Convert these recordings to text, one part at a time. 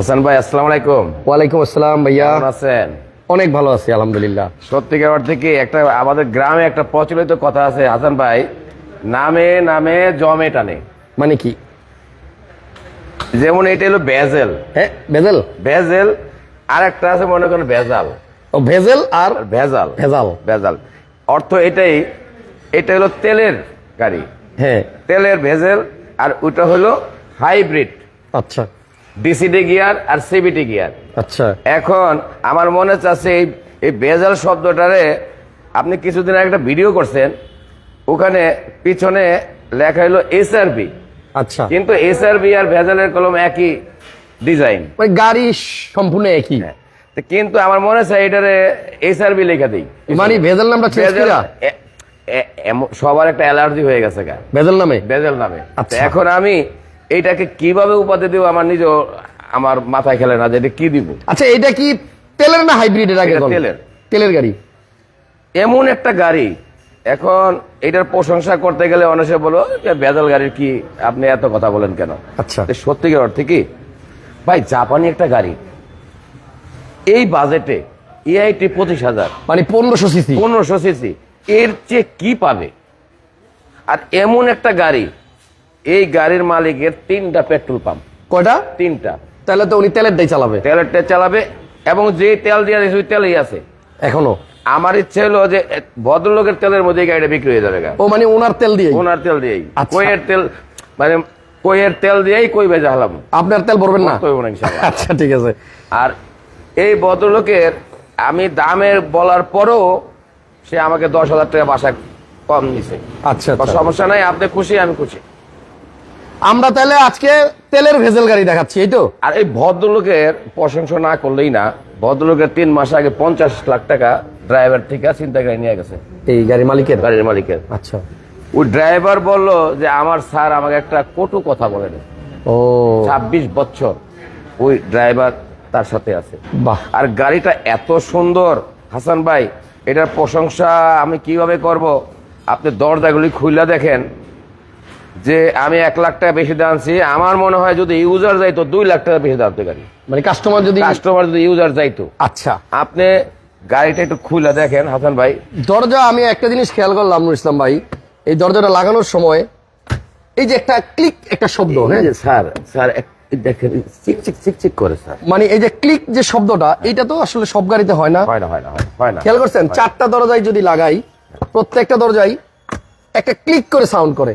হাসান ভাই আসসালামু আলাইকুম। ওয়ালাইকুম আসসালাম ভাইয়া। আছেন? অনেক ভালো আছি আলহামদুলিল্লাহ। সত্যিকার অর্থে কি একটা আমাদের গ্রামে একটা প্রচলিত কথা আছে হাসান ভাই নামে নামে জমে টানে। মানে কি? যেমন এটা হলো বেজেল হ্যাঁ ভেজাল? বেজেল আর একটা আছে মনে করেন ভেজাল। ও ভেজাল আর আর ভেজাল। ভেজাল। ভেজাল। অর্থ এটাই এটা হলো তেলের গাড়ি। হ্যাঁ। তেলের ভেজেল আর ওটা হলো হাইব্রিড। আচ্ছা। ডিসিডি গিয়ার আর সিবিটি গিয়ার আচ্ছা। এখন আমার মনে চাচ্ছে এই এই বেজাল শব্দটারে আপনি কিছুদিন আগে একটা ভিডিও করছেন ওখানে পিছনে লেখা হলো এসআরবি আচ্ছা। কিন্তু এসআরবি আর ভেজালের কলম একই ডিজাইন ওই গাড়ি সম্পূর্ণ একই। কিন্তু আমার মনে চায় এটারে এসআরবি লেখা দিই। মানে ভেজাল নামটা চেঞ্জ করা সবার একটা অ্যালার্জি হয়ে গেছে গা। ভেজাল নামে? বেজেল নামে। আচ্ছা। এখন আমি এইটাকে কীভাবে উপাধি দেবো আমার নিজ আমার মাথায় খেলে না যে এটা কি দিব। আচ্ছা এটা কি তেলের না হাইব্রিডের আগে এটা? তেলের। তেলের গাড়ি। এমন একটা গাড়ি এখন এটার প্রশংসা করতে গেলে অনেকে বলো যে বেজাল গাড়ির কি আপনি এত কথা বলেন কেন? আচ্ছা। সত্যিকার অর্থে কি? ভাই জাপানি একটা গাড়ি। এই বাজেটে এআইটি পঁচিশ হাজার। মানে পনেরোশো সিসি। পনেরোশো সিসি। এর চেয়ে কি পাবে? আর এমন একটা গাড়ি এই গাড়ির মালিকের তিনটা পেট্রোল পাম্প। কয়টা? তিনটা। তাহলে তো উনি তেলের দাই চালাবে। তেলের টেল চালাবে এবং যে তেল দিয়ে ওই তেলেই আছে। এখনও? আমার ইচ্ছে হলো যে ভদ্রলোকের তেলের মধ্যে গাড়িটা বিক্রি হয়ে যাবে। ও মানে ওনার তেল দিয়ে ওনার তেল দিয়েই। আচ্ছা। কইয়ের তেল মানে কইয়ের তেল দিয়েই কই বেজা হলাম। আপনার তেল ভরবেন না? কইব না ইনশাআল্লাহ। আচ্ছা ঠিক আছে। আর এই ভদ্রলোকের আমি দামের বলার পরও সে আমাকে দশ হাজার টাকা বাসায় কম নিছে আচ্ছা আচ্ছা। সমস্যা নাই আপনি খুশি আমি খুশি। আমরা তাহলে আজকে তেলের ভেজাল গাড়ি দেখাচ্ছি এই তো। আর এই ভদ্রলোকের প্রশংসা না করলেই না ভদ্রলোকের তিন মাস আগে পঞ্চাশ লাখ টাকা ড্রাইভার থেকে চিন্তা করে নিয়ে গেছে। এই গাড়ি মালিকের? গাড়ির মালিকের। আচ্ছা। ওই ড্রাইভার বলল যে আমার স্যার আমাকে একটা কটু কথা বলেন। ও। ছাব্বিশ বছর ওই ড্রাইভার তার সাথে আছে। বাহ। আর গাড়িটা এত সুন্দর হাসান ভাই এটার প্রশংসা আমি কীভাবে করব? আপনি দরজাগুলি খুলে দেখেন যে আমি এক লাখ টাকা বেশি আনছি আমার মনে হয় যদি ইউজার যাইতো দুই লাখ টাকা বেশি দাম গাড়ি মানে কাস্টমার যদি কাস্টমার যদি ইউজার যাইতো। আচ্ছা। আপনি গাড়িটা একটু খুলে দেখেন হাসান ভাই। দরজা আমি একটা জিনিস খেয়াল করলাম নুর ইসলাম ভাই। এই দরজাটা লাগানোর সময় এই যে একটা ক্লিক একটা শব্দ হ্যাঁ যে স্যার স্যার দেখেন চিক চিক চিক চিক করে স্যার। মানে এই যে ক্লিক যে শব্দটা এটা তো আসলে সব গাড়িতে হয় না। হয় না হয় না, হয় না খেয়াল করছেন? চারটা দরজায় যদি লাগাই প্রত্যেকটা দরজায় একটা ক্লিক করে সাউন্ড করে।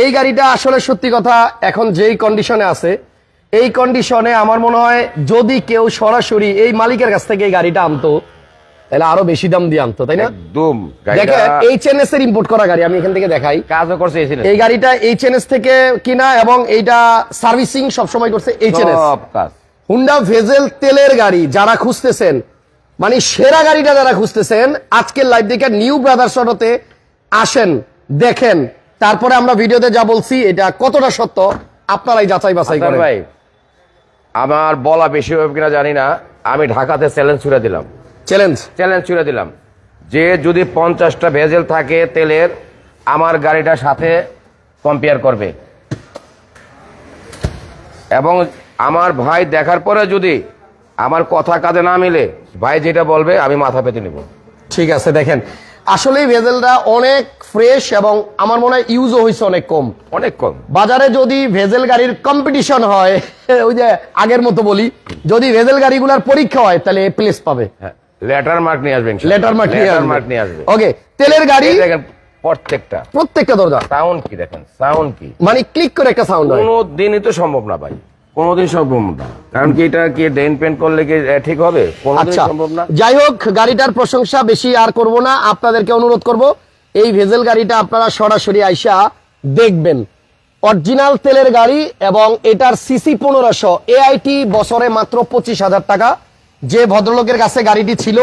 এই গাড়িটা আসলে সত্যি কথা এখন যেই কন্ডিশনে আছে এই কন্ডিশনে আমার মনে হয় যদি কেউ সরাসরি এই মালিকের কাছ থেকে এই গাড়িটা আনতো তাহলে আরও বেশি দাম দিয়ে আনতো তাই না? একদম। দেখেন এইচ এন এস এর ইম্পোর্ট করা গাড়ি আমি এখান থেকে দেখাই। কাজও করছে এই গাড়িটা থেকে কিনা এবং এইটা সার্ভিসিং সবসময় করছে এইচ এন এস সব কাজ। হুন্ডা ভেজেল তেলের গাড়ি যারা খুঁজতেছেন মানে সেরা গাড়িটা যারা খুঁজতেছেন আজকের লাইভ দেখে নিউ ব্রাদার্স অটোতে আসেন দেখেন। তারপরে আমরা ভিডিওতে যা বলছি এটা কতটা সত্য আপনারাই যাচাই বাছাই করেন। ভাই আমার বলা বেশি হবে কিনা জানি না আমি ঢাকাতে চ্যালেঞ্জ ছুড়ে দিলাম। চ্যালেঞ্জ চ্যালেঞ্জ ছুড়ে দিলাম। যে যদি পঞ্চাশটা ভেজেল থাকে তেলের আমার গাড়িটার সাথে কম্পেয়ার করবে। এবং আমার ভাই দেখার পরে যদি আমার কথা কাজে না মিলে ভাই যেটা বলবে আমি মাথা পেতে নিব। ঠিক আছে দেখেন আসলে ভেজেলটা অনেক ফ্রেশ এবং আমার মনে হয় ইউজও হয়েছে অনেক কম। অনেক কম। বাজারে যদি ভেজেল গাড়ির কম্পিটিশন হয় ওই যে আগের মতো বলি যদি ভেজেল গাড়িগুলার পরীক্ষা হয় তাহলে এ প্লেস পাবে। হ্যাঁ লেটার মার্ক নিয়ে আসবেন লেটার মার্ক নিয়ে লেটার আসবে মার্ক নিয়ে আসবে ওকে তেলের গাড়ি প্রত্যেকটা। প্রত্যেকটা দরজা। সাউন্ড কি দেখেন? সাউন্ড কি? মানে ক্লিক করে একটা সাউন্ড হয়। কোনো দিনই তো সম্ভব না ভাই। কোনোদিন সম্ভব না। কারণ কি এটা কি ডেন পেন্ট করলে কি ঠিক হবে? আচ্ছা। সম্ভব না। যাই হোক গাড়িটার প্রশংসা বেশি আর করব না। আপনাদেরকে অনুরোধ করব এই ভেজেল গাড়িটা আপনারা সরাসরি আইসা দেখবেন। অরিজিনাল তেলের গাড়ি এবং এটার সিসি পনেরোশো এআইটি বছরে মাত্র পঁচিশ হাজার টাকা। যে ভদ্রলোকের কাছে গাড়িটি ছিল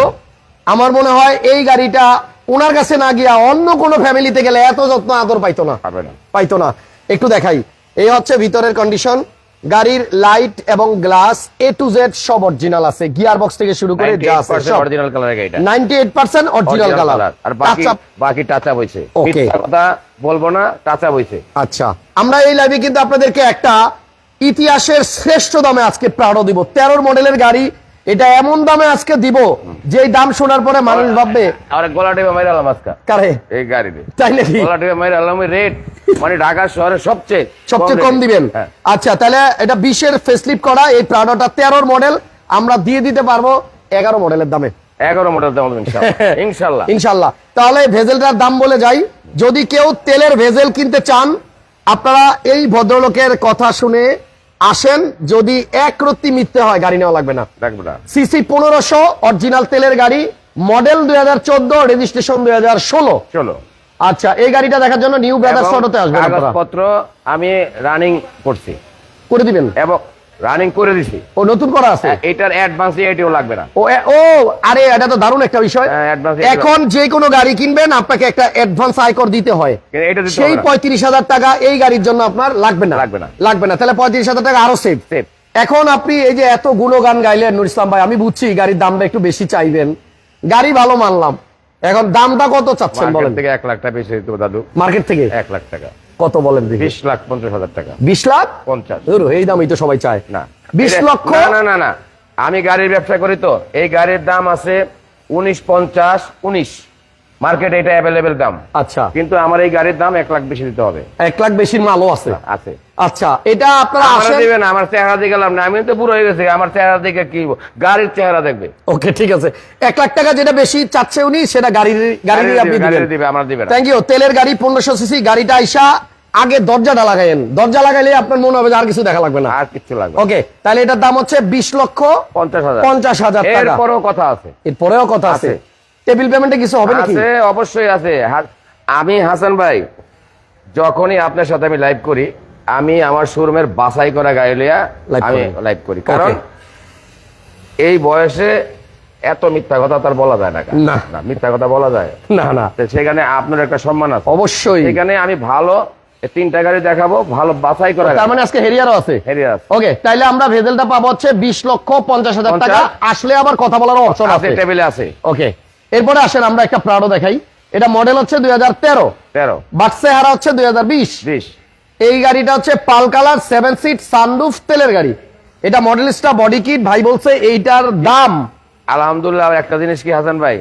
আমার মনে হয় এই গাড়িটা ওনার কাছে না গিয়া অন্য কোনো ফ্যামিলিতে গেলে এত যত্ন আদর পাইতো না। পাইতো না। একটু দেখাই। এই হচ্ছে ভিতরের কন্ডিশন গাড়ির লাইট এবং গ্লাস এ টু জেড সব অরিজিনাল আছে। গিয়ার বক্স থেকে শুরু করে যা আছে সব। অরিজিনাল কালারের গাড়িটা। Ninety eight percent original colour আর বাকি বাকি টাচা বইছে Okay. কথা বলব না টাচা বইছে আচ্ছা। আমরা এই লাইভে কিন্তু আপনাদেরকে একটা ইতিহাসের শ্রেষ্ঠ দামে আজকে প্রাড়ো দিব। তেরোর মডেলের গাড়ি এটা এমন দামে আজকে দিব যে দাম শোনার পরে মানুষ ভাববে আরে গলা টেপে মাইরে আলাম আজকা। কারে? এই গাড়িতে। তাই নাকি? গলা টেপে মাইরে আলাম রেট মানে ঢাকা শহরে সবচেয়ে সবচেয়ে কম দিবেন। হ্যাঁ। আচ্ছা তাহলে এটা বিশের ফেসলিপ করা এই প্রাডোটা তেরোর মডেল আমরা দিয়ে দিতে পারব এগারো মডেলের দামে। এগারো মডেল দাম হবে ইনশাল্লাহ ইনশাল্লাহ ইনশাল্লাহ তাহলে ভেজেলটার দাম বলে যাই। যদি কেউ তেলের ভেজেল কিনতে চান আপনারা এই ভদ্রলোকের কথা শুনে আসেন। যদি এক রত্তি মিথ্যে হয় গাড়ি নেওয়া লাগবে না। না। সিসি পনেরোশো অরিজিনাল তেলের গাড়ি মডেল দুই হাজার চোদ্দ রেজিস্ট্রেশন দুই হাজার ষোলো। চলো আচ্ছা এই গাড়িটা দেখার জন্য নিউ ব্রাদার্স অটোতে আসবেন কাগজপত্র আমি রানিং করছি। করে দিবেন? এবং রানিং করে দিছি। ও নতুন করা আছে? এটার অ্যাডভান্স এটিও লাগবে না। ও ও আরে এটা তো দারুণ একটা বিষয়। হ্যাঁ, এখন যে কোনো গাড়ি কিনবেন আপনাকে একটা অ্যাডভান্স আয়কর দিতে হয়। সেই। পঁয়ত্রিশ হাজার টাকা এই গাড়ির জন্য আপনার লাগবে না। লাগবে না। লাগবে না। তাহলে পঁয়ত্রিশ হাজার টাকা আরও সেভ Save। এখন আপনি এই যে এত গুণগান গাইলেন নুর ইসলাম ভাই আমি বুঝছি গাড়ির দামটা একটু বেশি চাইবেন। গাড়ি ভালো মানলাম। এখন দামটা কত চাচ্ছেন বলেন? থেকে এক লাখ টাকা বেশি দিতে দাদু। মার্কেট থেকে? এক লাখ টাকা। কত বলেন বিশ লাখ পঞ্চাশ হাজার টাকা। বিশ লাখ? পঞ্চাশ। এই দামই তো সবাই চায়। না। বিশ লক্ষ? না না না না। আমি গাড়ির ব্যবসা করি তো। এই গাড়ির দাম আছে উনিশ পঞ্চাশ উনিশ। মার্কেটে এটা অ্যাভেলেবেল দাম। আচ্ছা। কিন্তু আমার এই গাড়ির দাম এক লাখ বেশি দিতে হবে। এক লাখ বেশির মালও আছে। আছে। আচ্ছা এটা আপনারা আসেন দিবে না আমার চেহারা দিকে গেলাম না আমি তো পুরো হয়ে গেছে আমার চেহারা দিকে কি গাড়ির চেহারা দেখবে। ওকে ঠিক আছে। এক লাখ টাকা যেটা বেশি চাচ্ছে উনি সেটা গাড়ির গাড়ির আপনি দিবেন দিবে আমার দিবে না থ্যাংক ইউ তেলের গাড়ি পনেরোশো সিসি গাড়িটা আইসা আগে দরজাটা লাগাইন দরজা লাগাইলে আপনার মনে হবে আর কিছু দেখা লাগবে না। আর কিছু লাগবে ওকে তাহলে এটার দাম হচ্ছে বিশ লক্ষ পঞ্চাশ হাজার। পঞ্চাশ হাজার টাকা। এরপরও কথা আছে। এরপরেও কথা আছে। টেবিল পেমেন্টে কিছু হবে নাকি? আছে অবশ্যই আছে। আমি হাসান ভাই যখনই আপনার সাথে আমি লাইভ করি আমি আমার শোরুমের বাছাই করা গাড়ি লিয়া আমি লাইভ করি। কারণ এই বয়সে এত মিথ্যা কথা তার বলা যায় না না। মিথ্যা কথা বলা যায়? না না। সেখানে আপনার একটা সম্মান আছে। অবশ্যই। সেখানে আমি ভালো তিনটা গাড়ি দেখাবো ভালো বাছাই করা তার মানে আজকে হেরিয়ারও আছে? হেরিয়ে আছে। ওকে তাইলে আমরা ভেজেলটা পাবো হচ্ছে বিশ লক্ষ পঞ্চাশ হাজার টাকা। আসলে আবার কথা বলার অপশন আছে আছে। টেবিলে আছে। ওকে এরপরে আসেন আমরা একটা প্রাড়ো দেখাই। এটা মডেল হচ্ছে দুই হাজার তেরো। তেরো। বাক্সে হারা হচ্ছে দুই হাজার বিশ। বিশ। এই গাড়িটা হচ্ছে pearl colour seven seat sunroof তেলের গাড়ি। এটা মডেলিস্টা বডি কিট ভাই বলছে এইটার দাম। আলহামদুলিল্লাহ একটা জিনিস কি হাসান ভাই?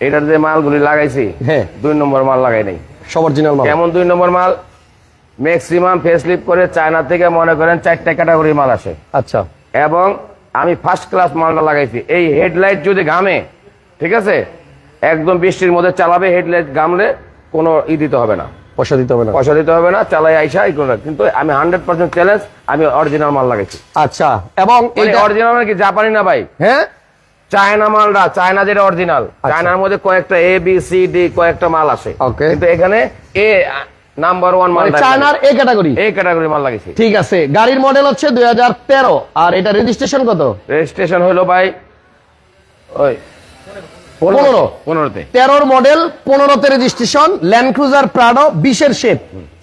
এটার যে মালগুলি লাগাইছি হ্যাঁ। দুই নম্বর মাল লাগাই নাই। সব অরিজিনাল মাল। কেমন দুই নম্বর মাল? ম্যাক্সিমাম ফেসলিপ করে চায়না থেকে মনে করেন চারটা ক্যাটাগরি মাল আসে। আচ্ছা। এবং আমি ফার্স্ট ক্লাস মালটা লাগাইছি। এই হেডলাইট যদি ঘামে ঠিক আছে? একদম বৃষ্টির মধ্যে চালাবে হেডলাইট গামলে কোনো ই দিতে হবে না। পয়সা দিতে হবে না। পয়সা দিতে হবে না চালাই আইসা করে কিন্তু আমি হান্ড্রেড পার্সেন্ট চ্যালেঞ্জ আমি অরিজিনাল মাল লাগাইছি আচ্ছা এবং এইটা অরিজিনাল মানে কি জাপানি না ভাই? হ্যাঁ? চায়না মালটা চায়না যেটা অরিজিনাল চায়নার মধ্যে কয়েকটা এ বি সি ডি কয়েকটা মাল আসে Okay. কিন্তু এখানে এ নাম্বার ওয়ান মাল মানে চায়নার এ ক্যাটাগরি এই ক্যাটাগরি মাল লাগাইছি ঠিক আছে গাড়ির মডেল হচ্ছে দুই হাজার তেরো আর এটা রেজিস্ট্রেশন কত? রেজিস্ট্রেশন হলো ভাই ওই পনেরো। পনেরোতে। তেরোর মডেল পনেরোতে রেজিস্ট্রেশন ল্যান্ড ক্রুজার প্রাডো বিশের শেপ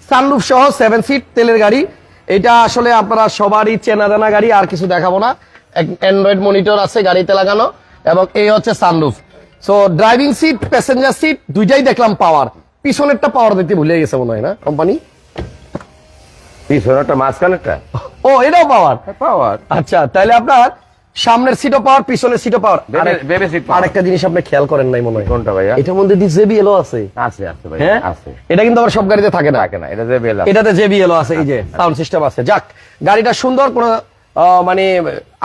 সানরুফ সহ সেভেন সিট তেলের গাড়ি। এটা আসলে আপনারা সবারই চেনা জানা গাড়ি আর কিছু দেখাবো না। অ্যান্ড্রয়েড মনিটর আছে গাড়িতে লাগানো এবং এই হচ্ছে sunroof so driving seat passenger seat দুইটাই দেখলাম পাওয়ার পিছনেরটা পাওয়ার দিতে ভুলে গেছে মনে হয় না কোম্পানি পিছনেরটা মাঝখানেরটা? ও এটাও পাওয়ার পাওয়ার আচ্ছা তাহলে আপনার সামনের সিটও পাওয়ার পিছনের সিটও পাওয়ার seat power। আরেকটা জিনিস আপনি খেয়াল করেন নাই মনে হয়। কোনটা ভাইয়া? এটার মধ্যে জেবিএলও আছে। আছে আছে ভাই হ্যাঁ? আছে। এটা কিন্তু আবার সব গাড়িতে থাকে না। থাকে না এটা যে বেল আছে। এটাতে জেবিএলও আছে এই যে সাউন্ড সিস্টেম আছে। যাক গাড়িটা সুন্দর কোনো মানে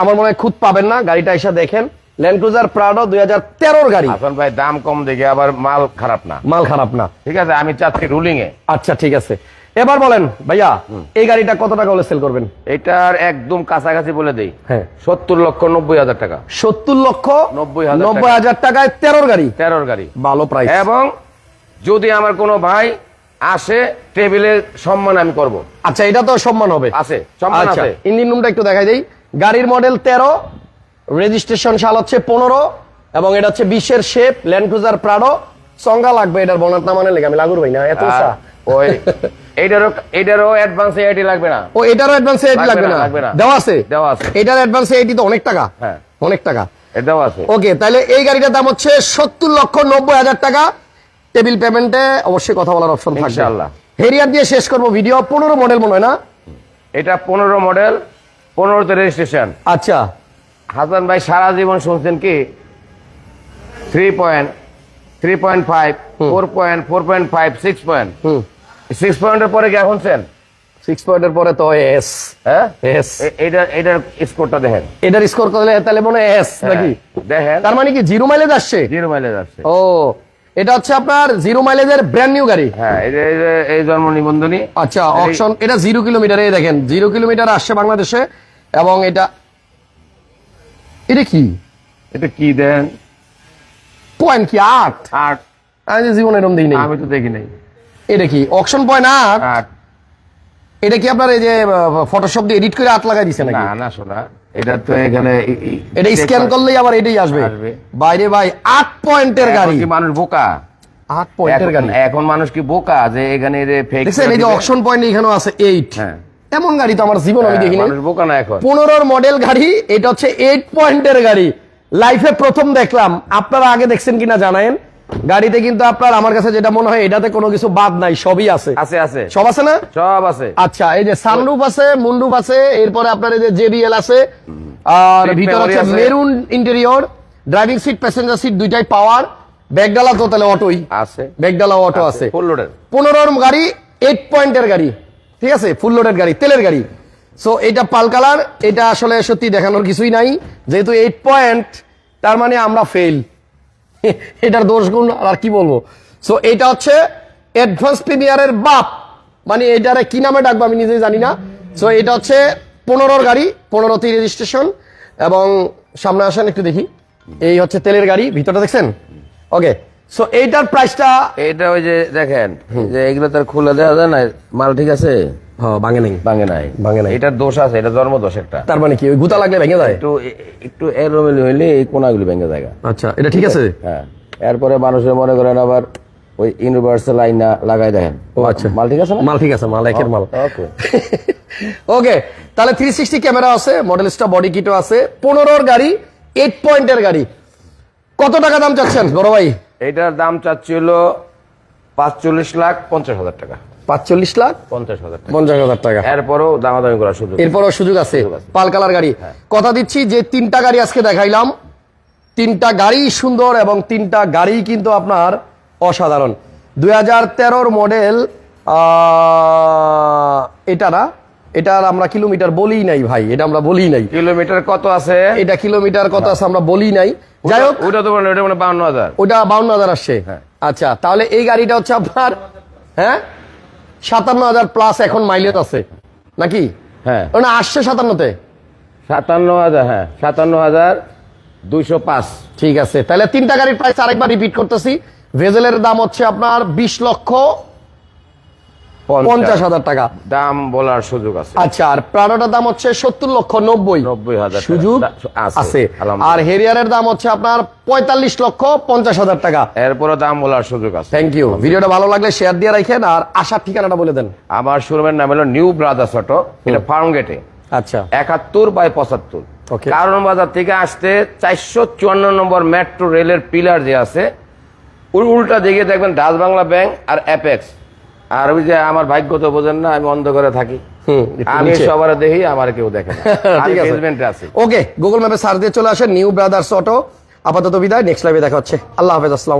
আমার মনে হয় খুদ পাবেন না। গাড়িটা এসে দেখেন। ল্যান্ড ক্রুজার প্রাডো দুই হাজার তেরোর গাড়ি। হাসান ভাই দাম কম দেখে আবার মাল খারাপ না। মাল খারাপ না। ঠিক আছে আমি চাচ্ছি রুলিং এ আচ্ছা ঠিক আছে। এবার বলেন ভাইয়া এই গাড়িটা কত টাকা হলে সেল করবেন? এটার একদম কাছাকাছি বলে দেই। হ্যাঁ। সত্তর লক্ষ নব্বই হাজার টাকা। সত্তর লক্ষ নব্বই হাজার নব্বই। হাজার টাকায় তেরোর গাড়ি। তেরোর গাড়ি। ভালো প্রাইস এবং যদি আমার কোনো ভাই আসে টেবিলে সম্মান আমি করব। আচ্ছা এটা তো সম্মান হবে। আছে সম্মান আচ্ছা আছে। ইঞ্জিন রুমটা একটু দেখাই দেই। গাড়ির মডেল তেরো রেজিস্ট্রেশন সাল হচ্ছে পনেরো এবং এটা হচ্ছে বিশের শেপ ল্যান্ড ক্রুজার প্রাডো সংজ্ঞা লাগবে এটার বনাত না মানে লেগে আমি লাগুর ভাই না? এত ওই এইটারও এইটারও অ্যাডভান্স এআইটি লাগবে না। ও এটারও অ্যাডভান্স এটি লাগবে লাগবে না, না? লাগবে না। দেওয়া আছে? দেওয়া আছে। এটার অ্যাডভান্স এটি তো অনেক টাকা। হ্যাঁ। অনেক টাকা। এটাও আছে। ওকে তাহলে এই গাড়িটার দাম হচ্ছে সত্তর লক্ষ নব্বই হাজার টাকা। টেবিল পেমেন্টে অবশ্যই কথা বলার অপশন থাকবে। হেরিয়ার দিয়ে শেষ করব ভিডিও পনেরো মডেল মনে হয় না? এটা পনেরো মডেল পনেরোতে রেজিস্ট্রেশন আচ্ছা। হাসান ভাই সারা জীবন শুনছেন কি? Three point three point five four point four point five six point six পয়েন্টের পরে কি শুনছেন সিক্স পয়েন্টের পরে তো এস হ্যাঁ? এস এ- এইটার এইটার স্কোরটা দেখেন। এটার স্কোর করলে তাহলে মনে এস নাকি হ্যাঁ, দেখেন। তার মানে কি জিরো মাইলেজ আসছে? জিরো মাইলেজ আসছে। ও এটা হচ্ছে আপনার জিরো মাইলেজের ব্র্যান্ড নিউ গাড়ি। হ্যাঁ এই জন্ম নিবন্ধনী। আচ্ছা অপশন এটা জিরো কিলোমিটার এই দেখেন জিরো কিলোমিটার আসছে বাংলাদেশে এবং এটা এটা কি? এটা কি দেন? পয়েন্ট কি আট? আট। আমি জীবনে এরকম দিই নেই আমি তো দেখি নাই এটা কি? অকশন পয়েন্ট আট এটা কি আপনার এই যে ফটোশপ দিয়ে এডিট করে আট লাগাই দিছে নাকি? না না শোনা। এটা তো এখানে এটা স্ক্যান করলেই আবার এটাই আসবে। বাইরে ভাই আট পয়েন্টের গাড়ি। কি মানুষ বোকা? আট পয়েন্টের গাড়ি। এখন মানুষ কি বোকা যে এখানে ফেক দেখছেন এই যে অকশন পয়েন্ট এখানেও আছে এইট হ্যাঁ। এমন গাড়ি তো আমার জীবন আমি দেখিনি। মানুষ বোকা না এখন। পনেরোর মডেল গাড়ি এটা হচ্ছে এইট পয়েন্টের গাড়ি। লাইফে প্রথম দেখলাম। আপনারা আগে দেখছেন কিনা জানেন? গাড়িতে কিন্তু আপনার আমার কাছে যেটা মনে হয় এটাতে কোনো কিছু বাদ নাই সবই আছে। আছে আছে। সব আছে না? সব আছে। আচ্ছা এই যে সানরুফ আছে মুন্ডুপ আছে এরপরে আপনার এই যে জেবিএল আছে আর ভিতর আছে। Maroon interior driving seat passenger seat দুইটাই পাওয়ার ব্যাগডালা তো তাহলে অটোই আছে। ব্যাগডালা অটো আছে ফুল লোডের পনেরোর গাড়ি এইট পয়েন্টের গাড়ি ঠিক আছে? ফুল লোডের গাড়ি তেলের গাড়ি। সো এটা পাল কালার এটা আসলে সত্যি দেখানোর কিছুই নাই। যেহেতু এইট পয়েন্ট তার মানে আমরা ফেল এটার দোষ গুণ আর কি বলব? সো এটা হচ্ছে অ্যাডভান্স প্রিমিয়ারের বাপ। মানে এটারে কি নামে ডাকবো আমি নিজেই জানি না। সো এটা হচ্ছে পনেরোর গাড়ি পনেরোতে রেজিস্ট্রেশন এবং সামনে আসেন একটু দেখি। এই হচ্ছে তেলের গাড়ি ভিতরটা দেখছেন? ওকে সো এইটার প্রাইসটা এটা ওই যে দেখেন যে এগুলো তার খুলে দেওয়া যায় না মাল ঠিক আছে? ভাঙে নেই। ভাঙে নাই। ভাঙে নাই। এটার দোষ আছে এটা জন্ম দোষ একটা। তার মানে কি ওই গুতা লাগলে ভেঙে যায়? একটু একটু এলোমেলো হইলে এই কোনাগুলি ভেঙে যায় আচ্ছা এটা ঠিক আছে? হ্যাঁ। এরপরে মানুষের মনে করেন আবার ওই ইউনিভার্সাল আইনা লাগাই দেখেন। ও আচ্ছা। মাল ঠিক আছে মাল ঠিক আছে মাল একের মাল। ওকে। ওকে তাহলে থ্রি সিক্সটি ক্যামেরা আছে মডেলিস্টা বডি কিটও আছে পনেরোর গাড়ি এইট পয়েন্টের গাড়ি। কত টাকা দাম চাচ্ছেন বড় ভাই? এটার দাম চাচ্ছিল পাঁচচল্লিশ লাখ পঞ্চাশ হাজার টাকা। পাঁচচল্লিশ লাখ পঞ্চাশ হাজার টাকা। পঞ্চাশ হাজার টাকা। এরপরেও দামাদামি করার সুযোগ এরপরও সুযোগ আছে। সুযোগ আছে। পাল কালার গাড়ি। কথা দিচ্ছি যে তিনটা গাড়ি আজকে দেখাইলাম। তিনটা গাড়ি সুন্দর এবং তিনটা গাড়ি কিন্তু আপনার অসাধারণ। দুই হাজার তেরোর মডেল এটা না? এটার আমরা কিলোমিটার বলি নাই ভাই এটা আমরা বলি নাই। কিলোমিটার কত আছে? এটা কিলোমিটার কত আছে আমরা বলি নাই। যাই হোক। ওটা তো মানে ওটা মানে বাউন্ন হাজার। ওটা বাউন্ন হাজার আসছে। হ্যাঁ। আচ্ছা তাহলে এই গাড়িটা হচ্ছে আপনার হ্যাঁ? সাতান্ন হাজার প্লাস এখন মাইলেজ আছে। নাকি? হ্যাঁ। না আসছে সাতান্নতে? সাতান্ন হাজার হ্যাঁ সাতান্ন হাজার দুইশো পাঁচ। ঠিক আছে। তাহলে তিনটা গাড়ির প্রাইস আরেকবার রিপিট করতেছি। ভেজেলের দাম হচ্ছে আপনার বিশ লক্ষ পঞ্চাশ হাজার টাকা। দাম বলার সুযোগ আছে। আচ্ছা আর প্রাডোটার দাম হচ্ছে সত্তর লক্ষ নব্বই। নব্বই হাজার সুযোগ আছে, আর হেরিয়ারের দাম হচ্ছে আপনার পঁয়তাল্লিশ লক্ষ পঞ্চাশ হাজার টাকা। এরপরে দাম বলার সুযোগ আছে। থ্যাংক ইউ ভিডিওটা ভালো লাগলে শেয়ার দিয়ে রাখেন আর আসার ঠিকানাটা বলে দেন। আমার শোরুমের নাম হলো নিউ ব্রাদার্স অটো এটা ফার্ম গেটে আচ্ছা। একাত্তর বাই পঁচাত্তর. কারণ বাজার থেকে আসতে চারশো চুয়ান্ন নম্বর মেট্রো রেলের পিলার যে আছে উল্টা দিকে দেখবেন ডাচ বাংলা ব্যাংক আর অ্যাপেক্স আর ওই যে আমার ভাগ্য তো বোঝেন না আমি অন্ধকারে থাকি। আমি সবার দেখি আমার কেউ দেখে ঠিক আছে। ওকে গুগল ম্যাপে সার্চ দিয়ে চলে আসে নিউ ব্রাদার্স অটো আপাতত বিদায় নেক্সট লাইভে দেখা হচ্ছে। আল্লাহ হাফেজ আসসালাম